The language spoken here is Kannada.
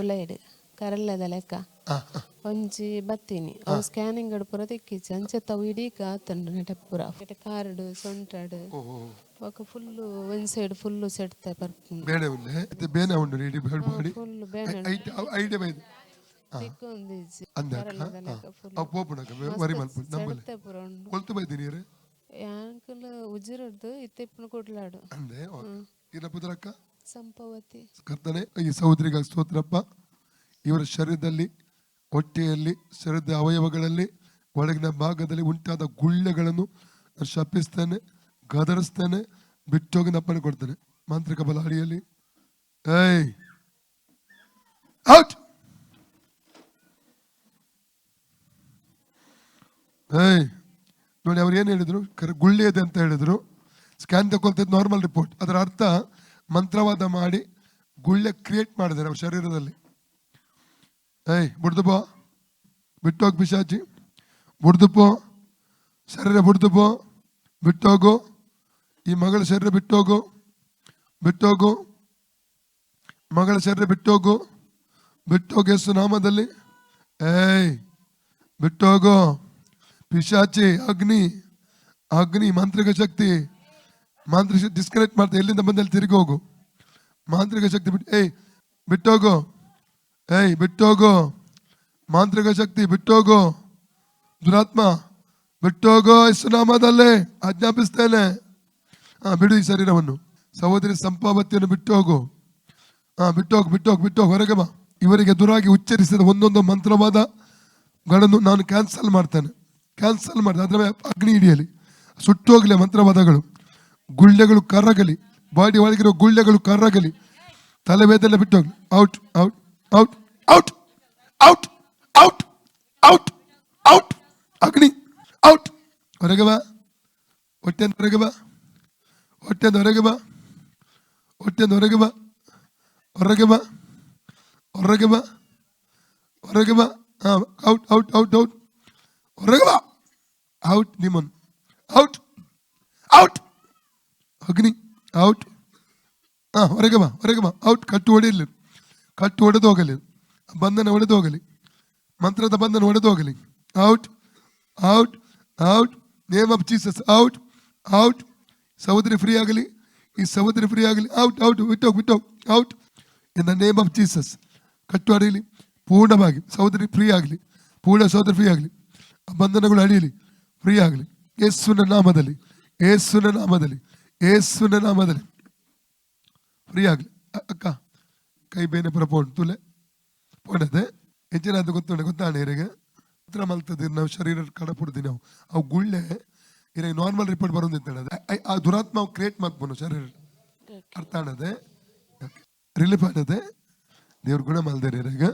ಉಲೈಡ್ ಕರಲ್ಲದ ಲೆಕ್ಕ. ಒಂಜಿ ಬತ್ತೀನಿ. ಅವು ಸ್ಕ್ಯಾನಿಂಗ್ ಪೂರ ತೆಕ್ಕಿಚ್ಚಿ ಅಂಚೆ ತಾವು ಇಡೀ ಕಾತಂಡು ನೆಟ ಪೂರ. ಕಾರ್ಡ್ ಸೊಂಟಡ್. ಬೊಕ ಫುಲ್ಲು ಒಂದ್ ಸೈಡ್ ಫುಲ್ಲು ಸೆಟ್ ಬರ್ಪುಂಡು ಬೇಡ ಉಂಡೆ ಬೇನೆ ಉಂಡು ಬೇಡ ಫುಲ್ಲು ಬೇನೆ ಐಡಿಯಾ ಬೈದು ತಿಕ್ಕೊಂದಿಜ್ಜಿ ಅಂದ ಕರಲ್ಲದ ಲೆಕ್ಕ ಫುಲ್ ಅವು ಪೋಪುಣಕ ವರಿ ಮಲ್ಪ ನಮ್ಮಲ್ಲಿ. ಪೂರ ಉಂಡು. ಕೊಲ್ತು ಬೈದಿ ನೀರು ಯಾಂಕಲ್ ಉಜ್ಜಿರಡ್ದು ಇತ್ತಿಪ್ಪನ ಕೊಡ್ಲಾಡು. ಅಂದೆ ಕರ್ತನೆ, ಈ ಸಹೋದರಿಗ ಸ್ತೋತ್ರಪ್ಪ, ಇವರ ಶರೀರದಲ್ಲಿ, ಹೊಟ್ಟೆಯಲ್ಲಿ, ಶರೀರದ ಅವಯವಗಳಲ್ಲಿ, ಒಳಗಿನ ಭಾಗದಲ್ಲಿ ಉಂಟಾದ ಗುಳ್ಳೆಗಳನ್ನು ನಾನು ಶಪಿಸ್ತೇನೆ, ಗದರಿಸ್ತೇನೆ ಬಿಟ್ಟೋಗಿ ನಪ್ಪನೆ ಕೊಡ್ತೇನೆ. ಮಾಂತ್ರಿಕ ಬಲ ಅಡಿಯಲ್ಲಿ ಏಯ್! ಔಟ್! ಏಯ್! ನೋಡಿ, ಅವ್ರು ಏನು ಹೇಳಿದ್ರು? ಗುಳ್ಳೆ ಇದೆ ಅಂತ ಹೇಳಿದ್ರು. ಸ್ಕ್ಯಾನ್ ತಗೊಳ್ತಿದ್ದು ನಾರ್ಮಲ್ ರಿಪೋರ್ಟ್ ಅದರ ಅರ್ಥ ಮಂತ್ರವಾದ ಮಾಡಿ ಗುಳ್ಳೆ ಕ್ರಿಯೇಟ್ ಮಾಡಿದ್ದಾರೆ ಅವ್ರ ಶರೀರದಲ್ಲಿ. ಏಯ್ ಬುಡ್ದು ಪೋ. ಬಿಟ್ಟೋಗಿ ಪಿಶಾಚಿ. ಬುಡ್ದು ಪೋ. ಶರೀರ ಬುಡ್ದು ಪೋ. ಬಿಟ್ಟೋಗು. ಈ ಮಗಳ ಶರೀರ ಬಿಟ್ಟೋಗು. ಬಿಟ್ಟೋಗು. ಮಗಳ ಶರೀರ ಬಿಟ್ಟೋಗು. ಬಿಟ್ಟೋಗು ಎಷ್ಟು ನಾಮದಲ್ಲಿ. ಏಯ್, ಬಿಟ್ಟೋಗು. ಪಿಶಾಚಿ, ಅಗ್ನಿ. ಅಗ್ನಿ, ಮಾಂತ್ರಿಕ ಶಕ್ತಿ. ಮಾಂತ್ರಿಕ ಡಿಸ್ಕನೆಕ್ಟ್ ಮಾಡ್ತಾ ಎಲ್ಲಿಂದ ಬಂದಲ್ಲಿ ತಿರುಗಿ ಹೋಗು. ಮಾಂತ್ರಿಕ ಶಕ್ತಿ ಬಿಟ್ಟು ಏಯ್, ಬಿಟ್ಟೋಗು. ಏಯ್, ಬಿಟ್ಟೋಗು. ಮಾಂತ್ರಿಕ ಶಕ್ತಿ ಬಿಟ್ಟೋಗು. ದುರಾತ್ಮ, ಬಿಟ್ಟೋಗೋ ಯೇಸುನಾಮದಲ್ಲೇ ಆಜ್ಞಾಪಿಸ್ತೇನೆ. ಹಾ ಬಿಡು ಈ ಶರೀರವನ್ನು. ಸಹೋದರಿ ಸಂಪಾವತಿಯನ್ನು ಬಿಟ್ಟೋಗು. ಹಾ ಬಿಟ್ಟೋಗು ಬಿಟ್ಟೋಗು ಬಿಟ್ಟೋಗು. ಹೊರಗೆ ಬಾ. ಇವರಿಗೆ ದುರಾಗಿ ಉಚ್ಚರಿಸಿದ ಒಂದೊಂದು ಮಂತ್ರವಾದಗಳನ್ನು ನಾನು ಕ್ಯಾನ್ಸಲ್ ಮಾಡ್ತೇನೆ. ಕ್ಯಾನ್ಸಲ್ ಮಾಡಿದೆ. ಅದರ ಅಗ್ನಿ ಹಿಡಿಯಲಿ. ಸುಟ್ಟೋಗಲಿ ಮಂತ್ರವಾದಗಳು. ಗುಳ್ಳೆಗಳು ಕರಗಲಿ. ಬಾಡಿ ಒಳಗಿರೋ ಗುಳ್ಳೆಗಳು ಕರಗಲಿ ತಲೆವೇದನೆ ಬಿಟ್ಟೋಗ್ಲಿ out out out out out out out out ಅಗ್ನಿ ಔಟ್ ಹೊರಗೆ ಬಾ ಹೊಟ್ಟೆಂದ ಹೊರಗೆ ಬಾ ಹೊಟ್ಟೆಂದ ಹೊರಗೆ ಬಾ ಹೊಟ್ಟೆಂದ ಹೊರಗೆ ಬಾ ಹೊರಗೆ ಬಾ ಹೊರಗೆ ಬಾ ಹೊರಗೆ ಬಾ ಹಾಂ ಔಟ್ ಔಟ್ ಔಟ್ ಔಟ್ ಹೊರಗೆ ಬಾ ಔಟ್ ನಿಮ್ಮನ್ ಔಟ್ ಔಟ್ ಅಗ್ನಿ ಔಟ್ ಹಾಂ ಹೊರಗೆ ಬಾ ಹೊರಗೆ ಬಾ ಔಟ್ ಕಟ್ಟು ಹೊಡೆಯಲಿ ಕಟ್ಟು ಹೊಡೆದು ಹೋಗಲಿ ಬಂಧನ ಹೊಡೆದು ಹೋಗಲಿ ಮಂತ್ರದ ಬಂಧನ ಹೊಡೆದು ಹೋಗಲಿ out out out name of Jesus out out ಸಹೋದರಿ ಫ್ರೀ ಆಗಲಿ ಈ ಸಹೋದರಿ ಫ್ರೀ ಆಗಲಿ ಔಟ್ ಔಟ್ ಬಿಟ್ಟೋಗಿ ಬಿಟ್ಟೋಗಿ out in the name of Jesus ಕಟ್ಟು ಅಡಿಯಲಿ ಪೂರ್ಣವಾಗಿ ಸಹೋದರಿ ಫ್ರೀ ಆಗಲಿ ಪೂರ್ಣ ಸಹೋದರಿ ಫ್ರೀ ಆಗಲಿ ಬಂಧನಗಳು ಅಡಿಯಲಿ ಫ್ರೀ ಆಗಲಿ ಯೇಸುವಿನ ನಾಮದಲ್ಲಿ ಯೇಸುವಿನ ನಾಮದಲ್ಲಿ ಯೇಸುವಿನ ನಾಮದಲ್ಲಿ ಫ್ರೀ ಆಗಲಿ ಅಕ್ಕ ಕೈ ಬೇನೆ ಪುರ ಪೋಣ್ ತುಲೆ ಪೋಣದೆ ಹೆಚ್ಚಿನ ಅದು ಗೊತ್ತುಂಡೆ ಗೊತ್ತಾಣ ಇರಿಗೆ ಹತ್ರ ಮಲ್ತದಿರಿ ನಾವು ಶರೀರ ಕಡಪುಡ್ತೀವಿ ನಾವು ಅವು ಗುಳ್ಳೆ ಇರಿಗೆ ನಾರ್ಮಲ್ ರಿಪೋರ್ಟ್ ಬರೋದಿತ್ತು ಆ ದುರಾತ್ಮ ಕ್ರಿಯೇಟ್ ಮಾಡ್ಬೋದು ಶರೀರ ಅರ್ಥ ಆಣದೆ ರಿಲೀಫ್ ಆನದೆ ದೇವ್ರ ಗುಣ ಮಲ್ದೇರಿ ಇರಾಗ